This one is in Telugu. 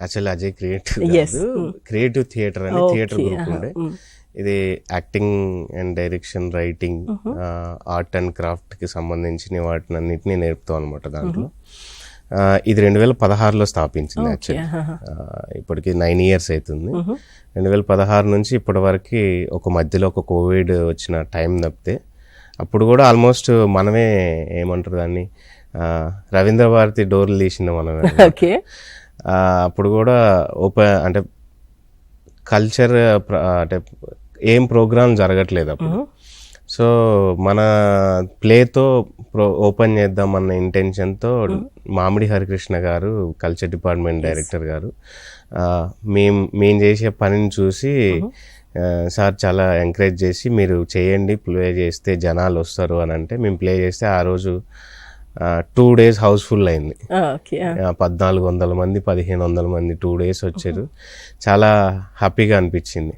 Actually Ajay creative Yes. Creative theatre అని థియేటర్. గ్రూప్ ఉండే. Mm. ఇది acting and direction writing art and క్రాఫ్ట్కి సంబంధించిన వాటిని అన్నిటినీ నేర్పుతాం అనమాట దాంట్లో. ఆ, ఇది రెండు వేల పదహారులో స్థాపించింది యాక్చువల్లీ ఇప్పటికి నైన్ ఇయర్స్ అవుతుంది. రెండు వేల పదహారు నుంచి ఇప్పటి వరకు ఒక మధ్యలో ఒక కోవిడ్ వచ్చిన టైం తప్పితే అప్పుడు కూడా ఆల్మోస్ట్ మనమే ఏమంటారు దాన్ని? రవీంద్ర భారతి డోర్లు తీసింది మనమే అప్పుడు కూడా ఓపెన్ అంటే కల్చర్ అంటే ఏం ప్రోగ్రామ్ జరగట్లేదు అప్పుడు. సో మన ప్లేతో ప్రో ఓపెన్ చేద్దామన్న ఇంటెన్షన్తో మామిడి హరికృష్ణ గారు కల్చర్ డిపార్ట్మెంట్ డైరెక్టర్ గారు ఆ, మేం మేము చేసే పనిని చూసి సార్ చాలా ఎంకరేజ్ చేసి మీరు చేయండి ప్లే చేస్తే జనాలు వస్తారు అని అంటే మేము ప్లే చేస్తే ఆ రోజు టూ డేస్ హౌస్ఫుల్ అయింది. ఆ, పద్నాలుగు వందల మంది పదిహేను వందల మంది టూ డేస్ వచ్చారు. చాలా హ్యాపీగా అనిపించింది.